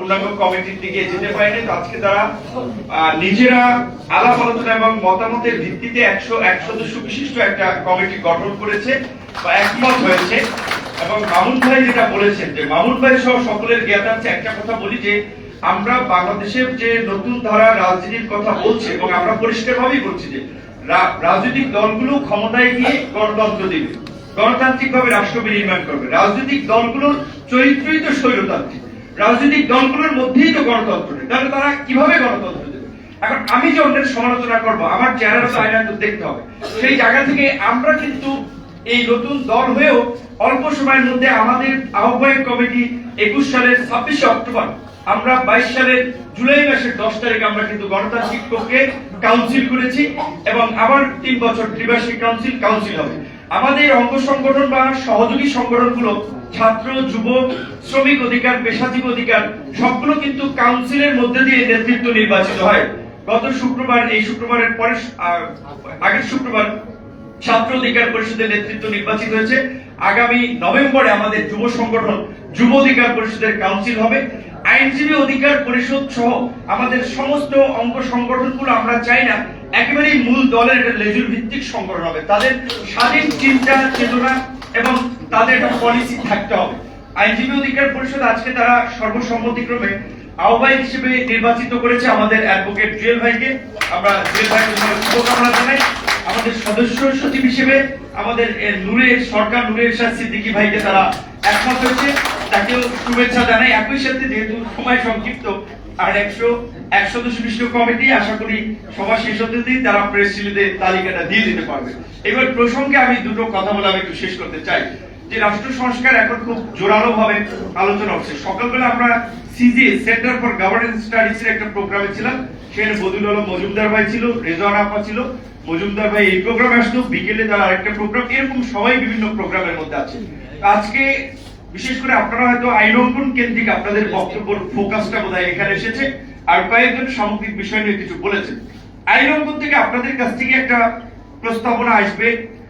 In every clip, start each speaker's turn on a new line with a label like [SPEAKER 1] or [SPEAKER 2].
[SPEAKER 1] পূর্ণাঙ্গ কমিটির দিকে যেতে পারেনি। আজকে তারা নিজেরা আলাপ আলোচনা এবং মতামতের ভিত্তিতে একশো এক সদস্য বিশিষ্ট একটা কমিটি গঠন করেছে বা একমত হয়েছে। এবং মামুন ভাই যেটা বলেছেন যে, মামুন ভাই সহ সকলের জ্ঞাতার্থে একটা কথা বলি যে, আমরা বাংলাদেশের যে নতুন ধারা রাজনীতির কথা বলছে এবং আমরা পরিষ্কারভাবেই বলছি যে রাজনৈতিক দলগুলো ক্ষমতায় গিয়ে গণতন্ত্র দিবে। গণতান্ত্রিক ভাবে রাষ্ট্র বিনির্মাণ করবে। রাজনৈতিক দলগুলোর চরিত্রই তো স্বৈরতান্ত্রিক। রাজনৈতিক দলগুলোর মধ্যেই তো গণতন্ত্র নেই। তাহলে তারা কীভাবে গণতন্ত্র দেবে? এখন আমি যে অন্যের সমালোচনা করব আমার চেহারা তো আয়না তো দেখতে হবে। সেই জায়গা থেকে আমরা কিন্তু এই নতুন দল হয়েও অল্প সময়ের মধ্যে আমাদের আহ্বায়ক কমিটি একুশ সালের ছাব্বিশে অক্টোবর আমরা বাইশ সালের জুলাই মাসের দশ তারিখ আমরা কিন্তু গণতান্ত্রিক পক্ষে কাউন্সিল করেছি এবং আবার তিন বছর ত্রিবার্ষিক কাউন্সিল কাউন্সিল হবে। আমাদের অঙ্গ সংগঠন বা সহযোগী সংগঠনগুলো ছাত্র যুব শ্রমিক অধিকার, পেশাজীবী অধিকার, সবগুলো কিন্তু কাউন্সিলের মধ্যে দিয়ে নেতৃত্ব নির্বাচিত হয়। গত শুক্রবার, এই শুক্রবারের পরে আগের শুক্রবার ছাত্র অধিকার পরিষদের নেতৃত্ব নির্বাচিত হয়েছে। আগামী নভেম্বরে আমাদের যুব সংগঠন যুব অধিকার পরিষদের কাউন্সিল হবে। আইনজীবী অধিকার পরিষদ সহ আমাদের সমস্ত অঙ্গ সংগঠনগুলো আমরা চাই না, একেবারেই মূল দলের লেজুর ভিত্তিক সংগঠন হবে। তাদের স্বাধীন চিন্তা, চেতনা এবং তাদের একটা পলিসি থাকতে হবে। আইনজীবী অধিকার পরিষদ আজকে তারা সর্বসম্মতিক্রমে আহ্বায়ক হিসেবে নির্বাচিত করেছে আমাদের অ্যাডভোকেট জুয়েল ভাইকে। আমরা জুয়েল ভাইকে শুভকামনা জানাই। আমাদের সদস্য সচিব হিসেবে আমাদের নূরের সরকার নূরের শাহ সিদ্দিকী ভাইকে তারা একমত হয়েছে। তাকেও শুভেচ্ছা জানাই। একই সাথে যেহেতু সময় সংক্ষিপ্ত, আর একশো, এক সদস্য বিশিষ্ট কমিটি, আশা করি সভা শেষ হতে দিন তারা প্রেস রিলিজে তালিকাটা দিয়ে দিতে পারবে। এবার প্রসঙ্গে আমি দুটো কথা বলে আমি একটু শেষ করতে চাই। যে রাষ্ট্র সংস্কার এখন খুব জোরালো ভাবে আলোচনা হচ্ছে। সকালবেলা আমরা CG centre for governance studies এর একটা প্রোগ্রামে ছিলাম। সেখানে বদুল আলম মজুমদার ভাই ছিল, রেজওয়ান আপা ছিল। মজুমদার ভাই এই প্রোগ্রামে আসতো। বিকেলে তার আরেকটা প্রোগ্রাম এরকম সবাই বিভিন্ন প্রোগ্রামের মধ্যে আছে। আজকে বিশেষ করে আপনারা হয়তো আইন অঙ্কন কেন্দ্রিক আপনাদের বক্তব্যের ফোকাসটা বোধহয় এখানে এসেছে। আর কয়েকজন সামগ্রিক বিষয় নিয়ে কিছু বলেছেন। আইন অঙ্কন থেকে আপনাদের কাছ থেকে একটা প্রস্তাবনা আসবে।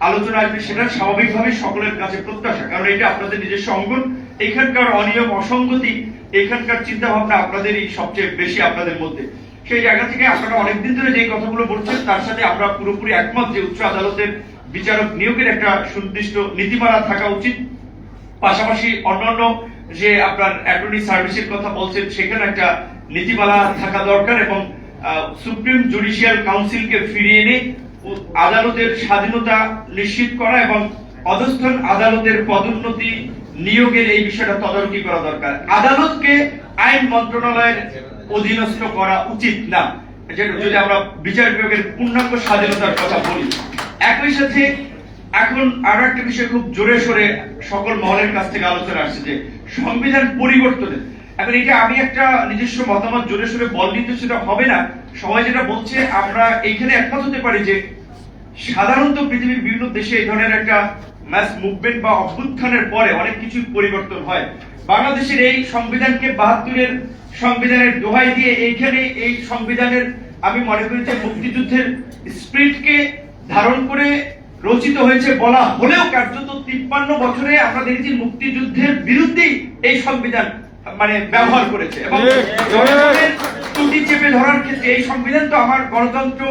[SPEAKER 1] আলোচনা আসবে, সেটা স্বাভাবিকভাবে সকলের কাছে প্রত্যাশা, কারণ এটা আপনাদের নিজস্ব অঙ্গন। এখানকার অনিয়ম, অসঙ্গতি, এখানকার চিন্তা ভাবনা আপনাদেরই সবচেয়ে বেশি আপনাদের মধ্যে। সেই জায়গা থেকে আপনারা অনেকদিন ধরে যে কথাগুলো বলছেন, তার সাথে আমরা পুরোপুরি একমত যে উচ্চ আদালতের বিচারক নিয়োগের একটা সুনির্দিষ্ট নীতিমালা থাকা উচিত। পাশাপাশি অন্যান্য যে আপনার অ্যাটর্নি সার্ভিসের কথা বলছেন, সেখানে একটা নীতিমালা থাকা দরকার এবং সুপ্রিম জুডিশিয়াল কাউন্সিলকে ফিরিয়ে এনে আদালতের স্বাধীনতা নিশ্চিত করা এবং অধস্থন আদালতের পদোন্নতি নিয়োগের এই বিষয়টা তদারকি করা দরকার। আদালতকে আইন মন্ত্রণালয়ের অধীনস্থ করা উচিত না। যদি আমরা বিচার বিভাগের পূর্ণাঙ্গ স্বাধীনতার কথা বলি। একই সাথে এখন আরও একটা বিষয় খুব জোরে সোরে সকল মহলের কাছ থেকে আলোচনা আসছে যে, সংবিধান পরিবর্তনের এখন এটা আমি একটা নিজস্ব মতামত, জোরে সোরে বললি তো সেটা হবে না। সবাই যেটা বলছে, আমরা এইখানে একমত হতে পারি যে সাধারণত পৃথিবীর বিভিন্ন দেশে এই ধরনের একটা ম্যাস মুভমেন্ট বা অভ্যুত্থানের পরে অনেক কিছু পরিবর্তন হয়। বাংলাদেশের এই সংবিধানকে বাহাত্তরের সংবিধানের দোহাই দিয়ে এইখানে এই সংবিধানের, আমি মনে করি যে মুক্তিযুদ্ধের স্পিরিটকে ধারণ করে রচিত হয়েছে বলা হলেও কার্যত তিপ্পান্ন বছরে আমরা দেখেছি মুক্তিযুদ্ধের বিরুদ্ধেই এই সংবিধান মানে ব্যবহার করেছে। এবং ত্রুটি চেপে ধরার ক্ষেত্রে এই সংবিধান তো আমার গণতন্ত্র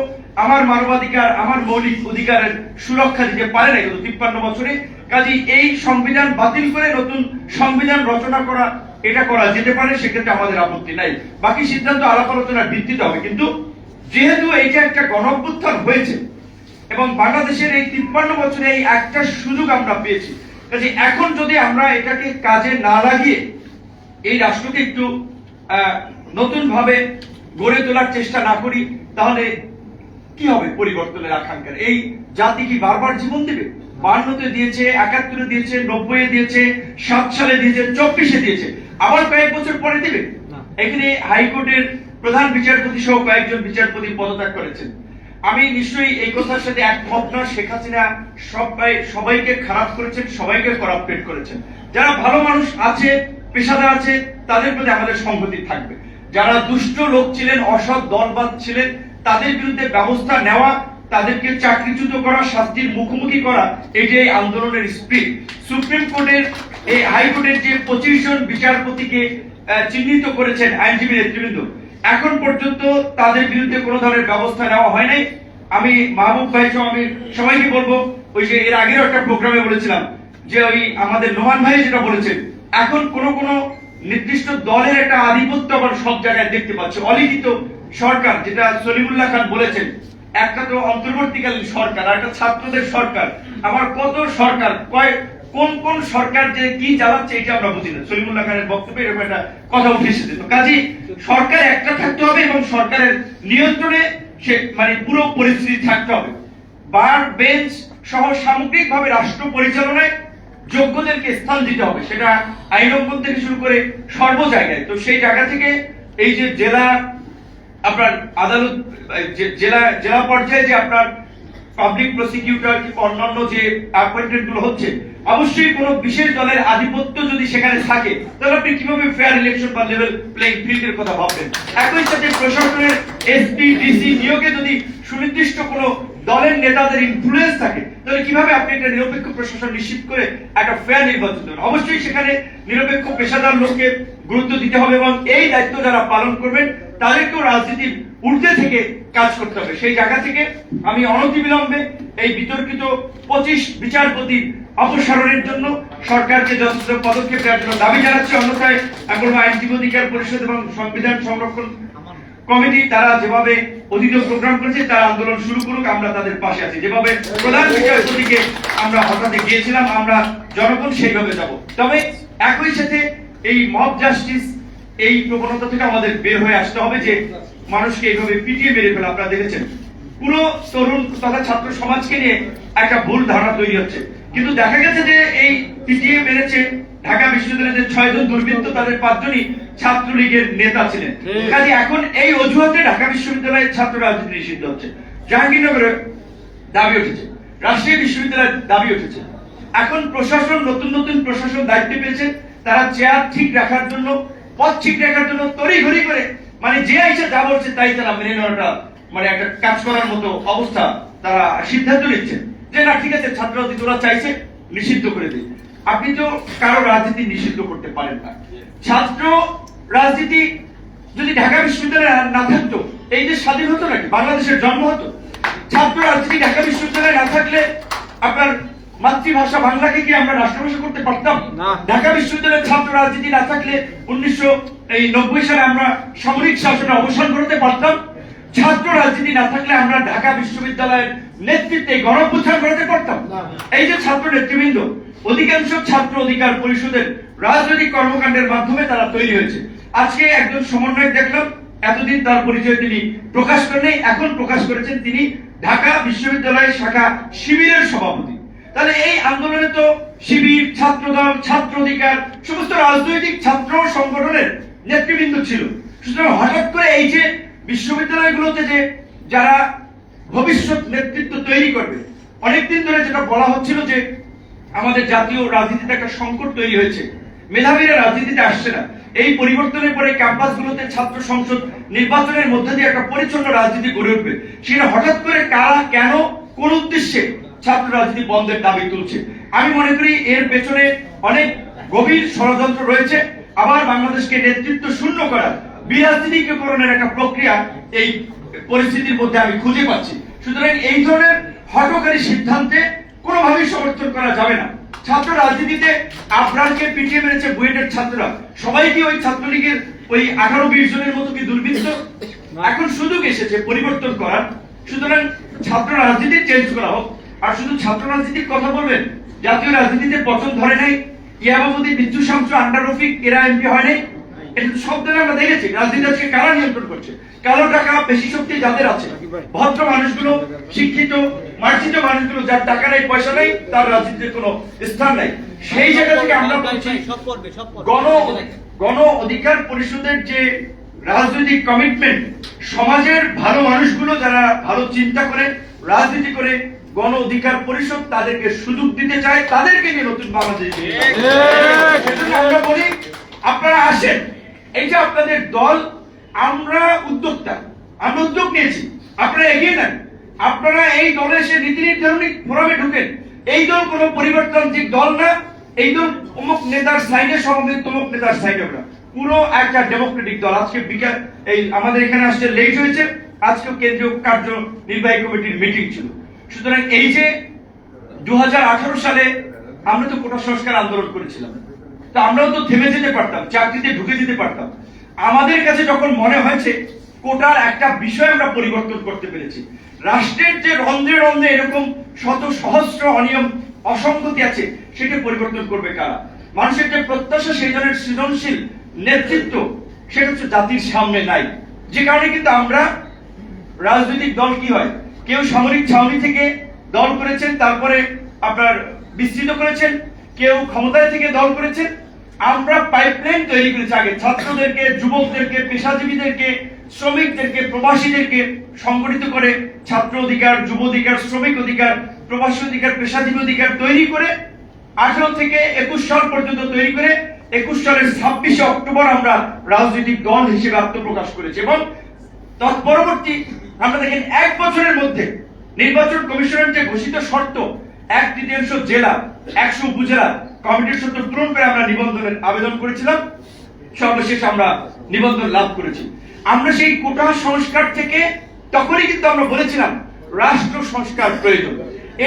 [SPEAKER 1] আমার মানবাধিকার আমার মৌলিক অধিকারের সুরক্ষা দিতে পারে না কিন্তু তিপ্পান্ন বছরে। কাজে এই সংবিধান বাতিল করে নতুন সংবিধান রচনা করা এটা করা যেতে পারে সেক্ষেত্রে আমাদের আপত্তি নাই। বাকি সিদ্ধান্ত আলাপ আলোচনার ভিত্তিতে হবে। কিন্তু যেহেতু এইটা একটা গণঅভ্যুত্থান হয়েছে এবং বাংলাদেশের এই তিপ্পান্ন বছরে এই একটা সুযোগ আমরা পেয়েছি কাজে এখন যদি আমরা এটাকে কাজে না লাগিয়ে এই রাষ্ট্রকে একটু নতুন ভাবে গড়ে তোলার চেষ্টা না করি তাহলে কি হবে পরিবর্তনের আকাঙ্ক্ষার এই জাতি কি বারবার জীবন দেবে? বান্নতে দিয়েছে একাত্তরে দিয়েছে নব্বই দিয়েছে সাত সালে দিয়েছে চব্বিশে দিয়েছে। আবার কয়েক বছর পরে দিবে? এখানে হাইকোর্টের প্রধান বিচারপতি সহ কয়েকজন বিচারপতি পদত্যাগ করেছেন। আমি নিশ্চয়ই এই কথার সাথে একমত না শেখ হাসিনা সবাই সবাইকে খারাপ করেছেন সবাইকে করাপ্টেড করেছেন। যারা ভালো মানুষ আছে পেশাদার আছে, তাদের প্রতি আমাদের সংহতি থাকবে। যারা দুষ্ট লোক ছিলেন, অসৎ দলবাদ ছিলেন, তাদের বিরুদ্ধে ব্যবস্থা নেওয়া, তাদেরকে চাকরিচ্যুত করা, শাস্তির মুখোমুখি করা এই এই আন্দোলনের স্পিড সুপ্রিম কোর্টের এই হাইকোর্টের যে পঁচিশ জন বিচারপতিকে চিহ্নিত করেছেন আইনজীবী নেতৃবৃন্দ, এখন পর্যন্ত তাদের বিরুদ্ধে কোনো ধরনের ব্যবস্থা নেওয়া হয় নাই। আমি মাহবুব ভাই সহ আমি সবাইকে বলব, ওই যে এর আগেও একটা প্রোগ্রামে বলেছিলাম, যে ওই আমাদের নোমান ভাই যেটা বলেছেন এখন কোন কোন নির্দিষ্ট দলের একটা আধিপত্য আবার সব জায়গায় দেখতে পাচ্ছি। অলিখিত সরকার, যেটা সলিমুল্লাহ খান বলেছেন, একটা তো অন্তর্বর্তীকালীন সরকার আর একটা ছাত্রদের সরকার। আমার কত সরকার, কয় কোন কোন সরকার যে কি চালাচ্ছে এটা আমরা বুঝি না। সলিমুল্লাহ খানের বক্তব্যে এরকম একটা কথা উঠে এসেছে। তো কাজে সরকার একটা থাকতে হবে এবং সরকারের নিয়ন্ত্রণে সে মানে পুরো পরিস্থিতি থাকতে হবে। বার, বেঞ্চ সহ সামগ্রিকভাবে রাষ্ট্র পরিচালনায় যোগ্যদেরকে স্থান দিতে হবে, সেটা আইনজ্ঞ থেকে শুরু করে সর্ব জায়গায়। তো সেই জায়গা থেকে এই যে জেলা আপনার আদালত জেলা জেলা পর্যায়ে যে আপনার পাবলিক প্রসিকিউটর অন্যান্য যে অ্যাপয়েন্টমেন্টগুলো হচ্ছে, অবশ্যই কোনো বিশেষ দলের আধিপত্য যদি সেখানে থাকে, তাহলে আপনি কীভাবে ফেয়ার ইলেকশন বা লেভেল প্লেইং ফিল্ডের কথা ভাববেন? একই সাথে প্রশাসনের এসপি ডিসি নিয়োগে যদি সুনির্দিষ্ট কোনো দলের নেতাদের ইনফ্লুয়েন্স থাকে, তাহলে কীভাবে আপনি একটা নিরপেক্ষ প্রশাসন নিশ্চিত করে একটা ফেয়ার নির্বাচন দেবেন? অবশ্যই সেখানে নিরপেক্ষ পেশাদার লোককে গুরুত্ব দিতে হবে এবং এই দায়িত্ব যারা পালন করবেন, তাদেরকেও রাজনীতির ঊর্ধ্বে থেকে কাজ করতে হবে। সেই জায়গা থেকে আমি অনতিবিলম্বে এই বিতর্কিত পঁচিশ বিচারপতির অপসারণের জন্য সরকারকে যথেষ্ট পদক্ষেপ নেওয়ার জন্য দাবি জানাচ্ছি। অন্যথায় বলব আইনজীবী অধিকার পরিষদ এবং সংবিধান সংরক্ষণ কমিটি, তারা যেভাবে অধীন প্রোগ্রাম করেছে, তার আন্দোলন শুরু করুক, আমরা তাদের পাশে আছি। যেভাবে প্রধান বিচারপতিকে আমরা হঠাৎ গিয়েছিলাম, আমরা জনগণ সেইভাবে যাব। তবে একই সাথে এই মব জাস্টিস এই প্রবণতা থেকে আমাদের বের হয়ে আসতে হবে যে মানুষকে এইভাবে পিটিয়ে মেরে ফেলা, আপনারা দেখেছেন? পুরো তরুণ তথা ছাত্র সমাজকে নিয়ে একটা ভুল ধারণা তৈরি হচ্ছে। কিন্তু দেখা গেছে যে এই পিটিয়ে মেরেছে ঢাকা বিশ্ববিদ্যালয়ের ছয়জন দুর্বৃত্ত, তাদের পাঁচজনই ছাত্রলীগের নেতা ছিলেন। কাজে এখন এই অজুহাতে ঢাকা বিশ্ববিদ্যালয়ের ছাত্র রাজনীতি নিষিদ্ধ হচ্ছে। জাহাঙ্গীরনগরের দাবি উঠেছে। রাজশাহী বিশ্ববিদ্যালয়ের দাবি উঠেছে। এখন প্রশাসন নতুন নতুন প্রশাসন দায়িত্ব পেয়েছে। তারা চেয়ার ঠিক রাখার জন্য পথ ঠিক রাখার জন্য তড়িঘড়ি করে মানে যে আইসা যা বলছে তাই তারা মেনে নেওয়াটা মানে একটা কাজ করার মতো অবস্থা তারা সিদ্ধান্ত নিচ্ছেন যে না ঠিক আছে ছাত্র ওরা চাইছে নিষিদ্ধ করে দিই। আপনি তো কারও রাজনীতি নিষিদ্ধ করতে পারেন না। ছাত্র রাজনীতি যদি ঢাকা বিশ্ববিদ্যালয়ে না থাকতো এই দেশ স্বাধীন হতো নাকি? বাংলাদেশের জন্ম হতো। ছাত্র রাজনীতি ঢাকা বিশ্ববিদ্যালয়ে না থাকলে আপনার মাতৃভাষা বাংলাকে কি আমরা রাষ্ট্রভাষা করতে পারতাম? ঢাকা বিশ্ববিদ্যালয়ের ছাত্র রাজনীতি না থাকলে উনিশশো এই নব্বই সালে আমরা সামরিক শাসনে অবসান করতে পারতাম। ছাত্র রাজনীতি না থাকলে আমরা ঢাকা বিশ্ববিদ্যালয়ের নেতৃত্বে গণপুত্থান করতে পারতাম।
[SPEAKER 2] না।
[SPEAKER 1] এই যে ছাত্র নেতৃবৃন্দ অধিকাংশ ছাত্র অধিকার পরিষদের রাজনৈতিক কর্মকাণ্ডের মাধ্যমে তারা তৈরি হয়েছে। আজকে একজন সমন্বয়ক দেখলাম, এতদিন তার পরিচয় তিনি প্রকাশ করেন এখন প্রকাশ করেছেন তিনি ঢাকা বিশ্ববিদ্যালয় শাখা শিবিরের সভাপতি। তাহলে এই আন্দোলনে তো শিবির, ছাত্রদল, ছাত্র অধিকার, সমস্ত রাজনৈতিক ছাত্র সংগঠনের নেতৃবৃন্দ ছিল। সুতরাং হঠাৎ করে এই যে বিশ্ববিদ্যালয়গুলোতে যে যারা ভবিষ্যৎ নেতৃত্ব তৈরি করবে, অনেকদিন ধরে যেটা বলা হচ্ছিল যে আমাদের জাতীয় রাজনীতিতে একটা সংকট তৈরি হয়েছে। মেধাবীরা রাজনীতিতে আসছে না। এই পরিবর্তনের পরে ক্যাম্পাসগুলোতে ছাত্র সংসদ নির্বাচনের মধ্যে দিয়ে একটা পরিচ্ছন্ন রাজনীতি গড়ে উঠবে। সেটা হঠাৎ করে কারা, কেন, কোন উদ্দেশ্যে ছাত্র রাজনীতি বন্ধের দাবি তুলছে? আমি মনে করি এর পেছনে অনেক গভীর ষড়যন্ত্র রয়েছে। আবার বাংলাদেশকে নেতৃত্ব শূন্য করার বিরাজনীতিকরণের একটা প্রক্রিয়া এই পরিস্থিতির মধ্যে আমি খুঁজে পাচ্ছি। সুতরাং এই ধরনের হটকারী সিদ্ধান্তে কোনোভাবেই সমর্থন করা যাবে না। ছাত্র রাজনীতিতে আফরানকে পিটিয়ে মেরেছে বুয়েটের ছাত্ররা। সবাই কি ওই ছাত্রলীগের ওই আঠারো বিশ জনের মতো কি দুর্বৃত্ত? এখন সুযোগ এসেছে পরিবর্তন করার। সুতরাং ছাত্র রাজনীতি চেঞ্জ করা হোক। আর শুধু ছাত্র রাজনীতির কথা বলবেন? জাতীয় রাজনীতিতে পছন্দ ধরে নাই। ইয়াবাবতী বিদ্যুৎ শামসু আন্ডার রফিক, এরা এমপি হয় নাই। এটা তো সব দিনে আমরা দেখেছি রাজনীতি আজকে কারা নিয়ন্ত্রণ করছে? কালো টাকা বেশি শক্তি যাদের আছে? ভদ্র মানুষগুলো শিক্ষিত মার্জিত মানুষগুলো যার টাকা নেই পয়সা নেই তার রাজনীতিতে কোনো স্থান নাই। সেই জায়গা থেকে আমরা বলছি
[SPEAKER 2] সব করবে সব করবে।
[SPEAKER 1] গণ গণ অধিকার পরিষদের যে রাজনৈতিক কমিটমেন্ট সমাজের ভালো মানুষগুলো যারা ভালো চিন্তা করে রাজনীতি করে গণ অধিকার পরিষদ তাদেরকে সুযোগ দিতে চায় তাদেরকে নিয়ে নতুন বাংলাদেশ আমরা বলি আপনারা আসেন। এই যে আপনাদের দল, আমরা উদ্যোক্তা, আমরা উদ্যোগ নিয়েছি। আপনারা এগিয়ে নেন আপনারা এই দলে এসে নীতি নির্ধারণী ফোরামে ঢুকেন। এই দল কোনো পরিবর্তনশীল দল না। এই দল অমুক নেতার সাইডে সমাবেশ তমুক নেতার সাইডে না পুরো একটা ডেমোক্রেটিক দল। আজকে বিকাল, এই আমাদের এখানে আসতে লেট হয়েছে আজকে কেন্দ্রীয় কার্য নির্বাহী কমিটির মিটিং ছিল। সুতরাং এই যে দু হাজার আঠারো সালে আমরা তো কোটা সংস্কার আন্দোলন করেছিলাম। তো আমরাও তো থেমে যেতে পারতাম, চাকরিতে ঢুকে যেতে পারতাম। আমাদের কাছে যখন মনে হয়েছে, কোটার একটা বিষয় আমরা পরিবর্তন করতে পেরেছি, রাষ্ট্রের যে রন্ধ্রে রন্ধ্রে এরকম শত সহস্র অনিয়ম, অসঙ্গতি আছে, সেটা পরিবর্তন করবে কারা? মানুষের যে প্রত্যাশা, সেই ধরনের সৃজনশীল নেতৃত্ব, সেটা হচ্ছে জাতির সামনে নাই। যে কারণে কিন্তু আমরা রাজনৈতিক দল কি হয়? কেউ সামরিক ছাউনি থেকে দল করেছেন, তারপরে আপনার বিস্তৃত করেছেন কেউ ক্ষমতায় থেকে দল করেছেন আমরা পাইপলাইন তৈরি করেছি আগে। ছাত্রদেরকে, যুবকদেরকে, পেশাজীবীদেরকে, শ্রমিকদেরকে, প্রবাসীদেরকে সংগঠিত করে ছাত্র অধিকার, যুব অধিকার, শ্রমিক অধিকার, প্রবাসী অধিকার, পেশাজীবী অধিকার তৈরি করে আঠারো থেকে একুশ সাল পর্যন্ত তৈরি করে একুশ সালের ছাব্বিশে অক্টোবর আমরা রাজনৈতিক দল হিসেবে আত্মপ্রকাশ করেছি এবং তৎপরবর্তী আমরা দেখেন এক বছরের মধ্যে নির্বাচন কমিশনের যে ঘোষিত শর্ত এক তৃতীয়াংশ জেলা, একশো উপজেলা কমিটির শর্ত পূরণ করে আমরা নিবন্ধনের আবেদন করেছিলাম। সর্বশেষ আমরা নিবন্ধন লাভ করেছি। আমরা সেই কোটা সংস্কার থেকে তখনই কিন্তু আমরা বলেছিলাম, রাষ্ট্র সংস্কার প্রয়োজন।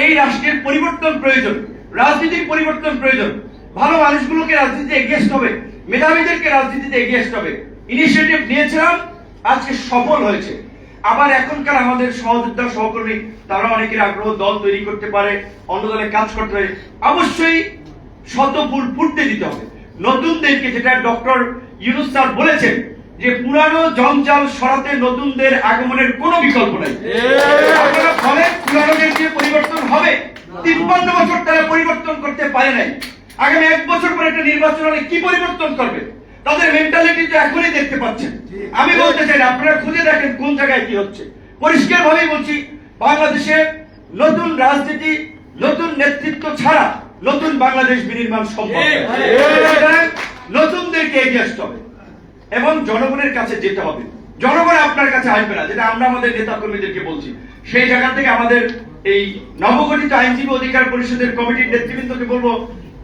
[SPEAKER 1] এই রাষ্ট্রের পরিবর্তন প্রয়োজন, রাজনীতির পরিবর্তন প্রয়োজন। ভালো মানুষগুলোকে রাজনীতিতে এগিয়ে আসতে হবে, মেধাবীদেরকে রাজনীতিতে এগিয়ে আসতে হবে। ইনিশিয়েটিভ নিয়েছিলাম, আজকে সফল হয়েছে। আবার এখনকার আমাদের সহযোদ্ধা সহকর্মী তারা অনেকের আগ্রহ দল তৈরি করতে পারে অন্য দলে কাজ করতে পারে। অবশ্যই শত ফুল ফুটতে দিতে হবে। নতুনদেরকে যেটা ডক্টর ইউনুস স্যার বলেছেন যে পুরানো জঞ্জাল সরাতে নতুনদের আগমনের কোনো বিকল্প নাই। বলেন পুরানোদের যে পরিবর্তন হবে। তিপ্পান্ন বছর তারা পরিবর্তন করতে পারে নাই। আগামী এক বছর পরে একটা নির্বাচন হলে কি পরিবর্তন করবে? তাদের মেন্টালিটি তো এখনই দেখতে পাচ্ছেন। আমি বলতে চাই আপনারা খুঁজে দেখেন কোন জায়গায় কি হচ্ছে। পরিষ্কার ভাবেই বলছি বাংলাদেশে নতুন রাজনীতি নতুন নেতৃত্ব ছাড়া নতুন বাংলাদেশ বিনির্মাণ সম্ভব নতুনদেরকে এগিয়ে আসতে হবে এবং জনগণের কাছে যেতে হবে। জনগণ আপনার কাছে আসবে না যেটা আমরা আমাদের নেতা কর্মীদেরকে বলছি। সেই জায়গা থেকে আমাদের এই নবগঠিত আইনজীবী অধিকার পরিষদের কমিটির নেতৃবৃন্দকে বলব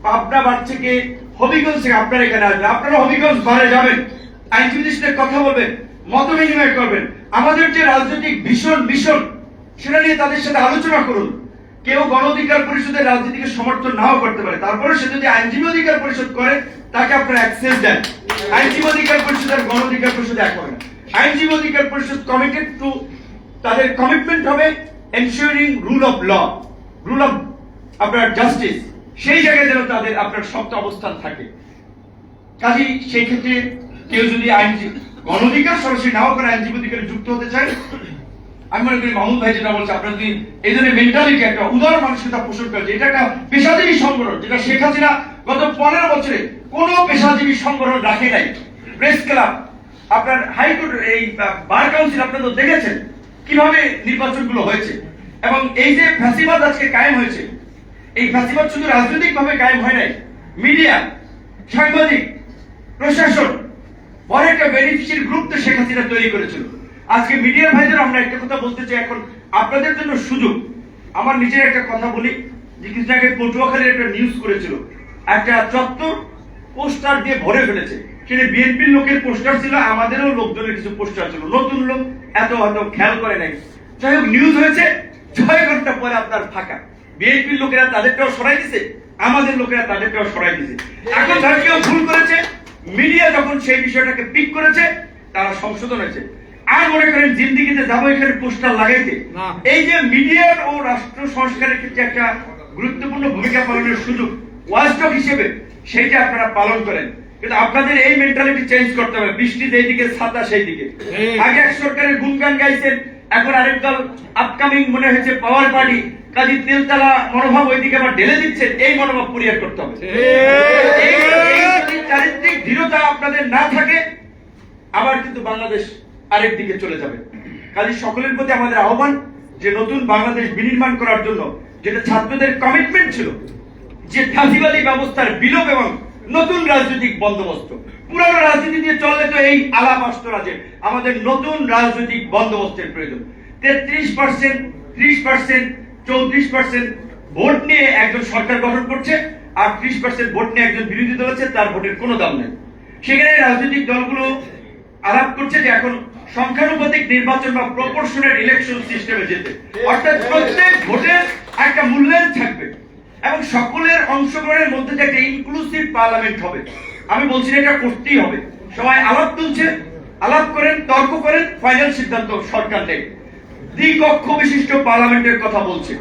[SPEAKER 1] পাবনা থেকে হবিগঞ্জ থেকে আপনারা এখানে আসবেন। আপনারা হবিগঞ্জ বারে যাবেন, আইনজীবীদের সাথে কথা বলবেন, মত বিনিময় করবেন। আমাদের যে রাজনৈতিক ভীষণ ভীষণ সেটা নিয়ে তাদের সাথে আলোচনা করুন। কেউ গণ অধিকার পরিষদের রাজনীতিকে সমর্থন নাও করতে পারে। তারপরে সে যদি আইনজীবী অধিকার পরিষদ করে, তাকে আপনারা অ্যাক্সেস দেন। আইনজীবী অধিকার পরিষদ আর গণ অধিকার পরিষদ এক হবে আইনজীবী অধিকার পরিষদ কমিটেড টু তাদের কমিটমেন্ট হবে ensuring rule of law rule of আপনার জাস্টিস সেই জায়গায় যেন তাদের আপনার শক্ত অবস্থান থাকে। কাজেই সেই ক্ষেত্রে কেউ যদি আইনজীবী গণ অধিকার সরাসরি নাও করে আইনজীবী অধিকারে যুক্ত হতে চায়, আমি মনে করি মাহমুদ ভাই যেটা বলছে, আপনার যদি এই ধরনের মেন্টালিটি একটা উদার মানসিকতা পোষণ করেছে এটা একটা পেশাজীবী সংগঠন, যেটা শেখ হাসিনা গত পনেরো বছরে কোনো পেশাজীবী সংগঠন রাখে নাই। প্রেস ক্লাব, আপনার হাইকোর্ট এই বার কাউন্সিল, আপনারা তো দেখেছেন কীভাবে নির্বাচনগুলো হয়েছে। এবং এই যে ফ্যাসিবাদ আজকে কায়েম হয়েছে এই ফ্যাসিবাদ শুধু রাজনৈতিক ভাবে কায়েম হয় নাই। মিডিয়া, সাংবাদিক, প্রশাসন, বড় একটা বেনিফিশিয়ারি গ্রুপ তো শেখ হাসিনা তৈরি করেছিল। আজকে মিডিয়ার ভাইদের আমরা একটা কথা বলতে চাই, এখন আপনাদের জন্য সুযোগ। আমার নিজের একটা কথা বলি, যে কিছুদিন আগে পটুয়াখালীর একটা নিউজ করেছিল। একটা চত্বর পোস্টার দিয়ে ভরে ফেলেছে। সেটা বিএনপির লোকের পোস্টার ছিল, আমাদেরও লোকজনের কিছু পোস্টার ছিল। নতুন লোক, এত হয়তো খেয়াল করে নাই। যাই হোক নিউজ হয়েছে, ছয় ঘণ্টা পরে আপনার ফাঁকা। বিএনপির লোকেরা তাদেরটাও সরাই দিছে আমাদের লোকেরা তাদেরটাও সরাই দিছে। এখন যারা কেউ ভুল করেছে মিডিয়া যখন সেই বিষয়টাকে পিক করেছে তারা সংশোধন হয়েছে। আর মনে করেন জিন্দিগিতে যাব এখানে পোস্টার লাগাইতে। এই যে মিডিয়ার ও রাষ্ট্র সংস্কারের ক্ষেত্রে একটা গুরুত্বপূর্ণ ভূমিকা পালনের সুযোগ ওয়াচডগ হিসেবে সেইটা আপনারা পালন করেন। কিন্তু আপনাদের এই মেন্টালিটি চেঞ্জ করতে হবে। বৃষ্টি যেই দিকে ছাতা সেই দিকে
[SPEAKER 2] হ্যাঁ।
[SPEAKER 1] আগে এক সরকারের গুণগান গাইছেন এখন আরেক দল আপকামিং মনে হয়েছে পাওয়ার পার্টি কাজী তেলতলা মনোভাব ওইদিকে আবার ঢেলে দিচ্ছেন এই মনোভাব পরিহার করতে হবে। চারিত্রিক দৃঢ়তা আপনাদের না থাকে আবার কিন্তু বাংলাদেশ আরেক দিকে চলে যাবে। কাজে সকলের প্রতি আমাদের আহ্বান যে নতুন বাংলাদেশ বিনির্মাণ করার জন্য যেটা ছাত্রদের কমিটমেন্ট ছিল যে ফাঁসিবাদী ব্যবস্থার বিলোপ এবং নতুন রাজনৈতিক বন্দোবস্ত। পুরানো রাজনীতি চললে তো এই আলাপ আমাদের নতুন রাজনৈতিক বন্দোবস্তের প্রয়োজন। তেত্রিশ পার্সেন্ট ত্রিশ পার্সেন্ট চৌত্রিশ পার্সেন্ট ভোট নিয়ে একজন সরকার গঠন করছে আর ত্রিশ পার্সেন্ট ভোট নিয়ে একজন বিরোধী দল আছে, তার ভোটের কোনো দাম নেই। সেখানে রাজনৈতিক দলগুলো আলাপ করছে যে এখন সংখ্যানুপাতিক নির্বাচন বা ইলেকশন সিস্টেমে যেতে। অর্থাৎ প্রত্যেক ভোটের একটা মূল্যায়ন থাকবে এবং সকলের অংশগ্রহণের মধ্যে একটা ইনক্লুসিভ পার্লামেন্ট হবে। আমি বলছি এটা করতেই হবে। সবাই আলাপ তুলছে, আলাপ করেন, তর্ক করেন ফাইনাল সিদ্ধান্ত সরকার নেই দ্বিকক্ষ বিশিষ্ট পার্লামেন্টের কথা বলছে।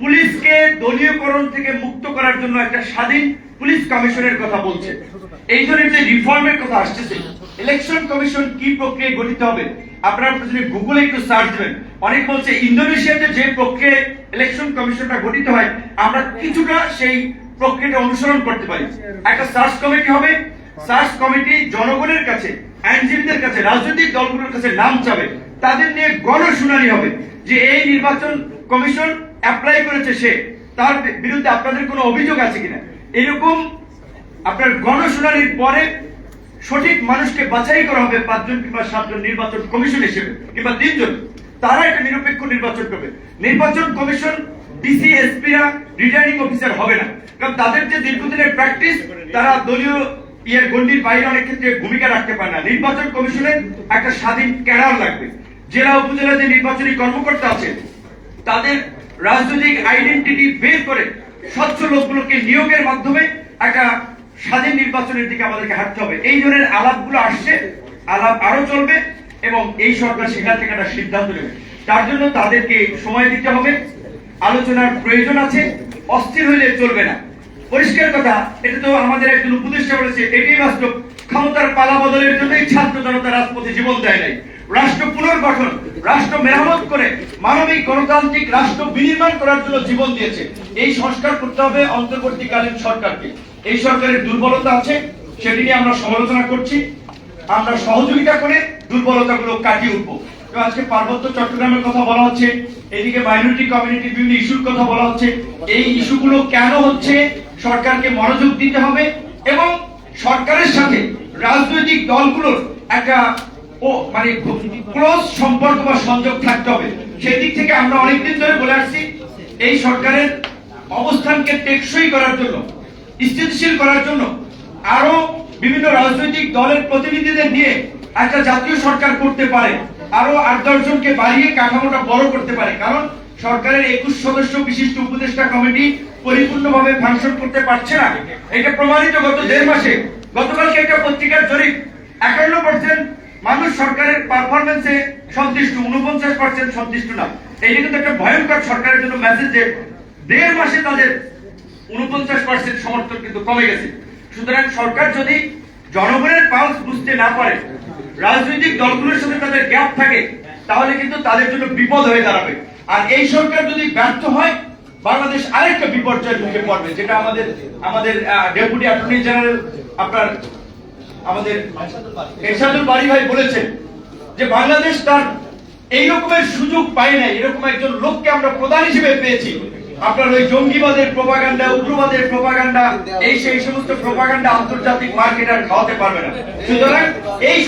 [SPEAKER 1] পুলিশকে দলীয়করণ থেকে মুক্ত করার জন্য একটা স্বাধীন পুলিশ কমিশনের কথা বলছে। এই ধরনের যে রিফর্মের কথা আসতেছে, ইলেকশন কমিশন কি প্রক্রিয়ায় গঠিত হবে? আপনারা যদি গুগলে একটু সার্চ দেবেন। অনেক বলছে, ইন্দোনেশিয়াতে যে প্রক্রিয়ায় ইলেকশন কমিশনটা গঠিত হয়, আমরা কিছুটা সেই প্রক্রিয়াটা অনুসরণ করতে পারি। একটা সার্চ কমিটি হবে সার্চ কমিটি জনগণের কাছে, আইনজীবীদের কাছে, রাজনৈতিক দলগুলোর কাছে নাম চাবে। তাদের নিয়ে গণশুনানি হবে যে এই নির্বাচন কমিশন অ্যাপ্লাই করেছে সে। তার বিরুদ্ধে আপনাদের কোনো অভিযোগ আছে কিনা? এরকম আপনার গণশুনানির পরে সঠিক মানুষকে বাছাই করা হবে পাঁচজন কিংবা সাতজন নির্বাচন কমিশন হিসেবে, কিংবা তিনজন। তারা একটা নিরপেক্ষ নির্বাচন করবে। নির্বাচন কমিশন ডিসি এসপিরা রিটার্নিং অফিসার হবে না। কারণ তাদের যে দীর্ঘদিনের প্র্যাকটিস তারা দলীয় ইয়ের গণ্ডির বাইরে অনেক ক্ষেত্রে ভূমিকা রাখতে পারে না। নির্বাচন কমিশনের একটা স্বাধীন ক্যাডার লাগবে। জেলা উপজেলা যে নির্বাচনী কর্মকর্তা আছে তাদের রাজনৈতিক আইডেন্টিটি বের করে স্বচ্ছ লোকগুলোকে নিয়োগের মাধ্যমে একটা স্বাধীন নির্বাচনের দিকে আমাদেরকে হাঁটতে হবে। এই ধরনের আলাপগুলো আসছে, আলাপ আরও চলবে এবং এই সরকার সেখান থেকে একটা সিদ্ধান্ত নেবে। তার জন্য তাদেরকে সময় দিতে হবে। আলোচনার প্রয়োজন আছে, অস্থির হইলে চলবে না। পরিষ্কার কথা, এটা তো আমাদের একজন উপদেষ্টা বলেছে, এটাই বাস্তব ক্ষমতার পালা বদলের জন্যই ছাত্র জনতা রাজপথে জীবন দেয় নাই। রাষ্ট্র পুনর্গঠন, রাষ্ট্র মেরামত করে মানবিক, গণতান্ত্রিক রাষ্ট্র বিনির্মাণ করার জন্য জীবন দিয়েছে। এই সংস্কার করতে হবে অন্তর্বর্তীকালীন সরকারকে। এই সরকারের দুর্বলতা আছে, সেটি নিয়ে আমরা সমালোচনা করছি। আমরা সহযোগিতা করে দুর্বলতাগুলো কাটিয়ে উঠবো। আজকে পার্বত্য চট্টগ্রামের কথা বলা হচ্ছে, এদিকে মাইনরিটি বিভিন্ন ইস্যুর কথা বলা হচ্ছে। এই ইস্যুগুলো কেন হচ্ছে? সরকারকে মনোযোগ দিতে হবে এবং সরকারের সাথে রাজনৈতিক দলগুলোর একটা, ও মানে ক্লোজ সম্পর্ক বা সংযোগ থাকতে হবে। সেই দিক থেকে আমরা অনেকদিন ধরে বলে আসছি, এই সরকারের অবস্থানকে টেকসই করার জন্য, স্থিতিশীল করার জন্য আরও বিভিন্ন রাজনৈতিক দলের প্রতিনিধিদের নিয়ে একটা জাতীয় সরকার করতে পারে। আরও আট দশ জনকে বাড়িয়ে কাঠামোটা বড় করতে পারে। কারণ সরকারের একুশ সদস্য বিশিষ্ট উপদেষ্টা কমিটি পরিপূর্ণভাবে ফাংশন করতে পারছে না। এটা প্রমাণিত গত দেড় মাসে। গতকালকে একটা পত্রিকার জরিপ। একান্ন পার্সেন্ট মানুষ সরকারের পারফরমেন্সে সন্তুষ্ট উনপঞ্চাশ পার্সেন্ট সন্তুষ্ট না। এইটা কিন্তু একটা ভয়ঙ্কর সরকারের জন্য মেসেজ যে দেড় মাসে তাদের উনপঞ্চাশ পার্সেন্ট সমর্থন কিন্তু কমে গেছে। সুতরাং সরকার যদি জনগণের পালস বুঝতে না পারে রাজনৈতিক দলগুলোর সাথে তাদের গ্যাপ থাকে, তাহলে কিন্তু তাদের জন্য বিপদ হয়ে দাঁড়াবে। আর এই সরকার যদি ব্যর্থ হয়, বাংলাদেশ আরেকটা বিপর্যয়ের মুখে পড়বে, যেটা আমাদের আমাদের ডেপুটি অ্যাটর্নি জেনারেল আপনার, আমাদের এরশাদুল বাড়ি ভাই বলেছেন যে বাংলাদেশ তার এই রকমের সুযোগ পায় নাই, এরকম একজন লোককে আমরা প্রধান হিসেবে পেয়েছি। আপনার ওই জঙ্গিবাদের প্রপাগান্ডা, উগ্রবাদের প্রপাগান্ডা, এই সেই সমস্ত প্রপাগান্ডা আন্তর্জাতিক মার্কেট আর খাওয়াতে পারবে না। সুতরাং এই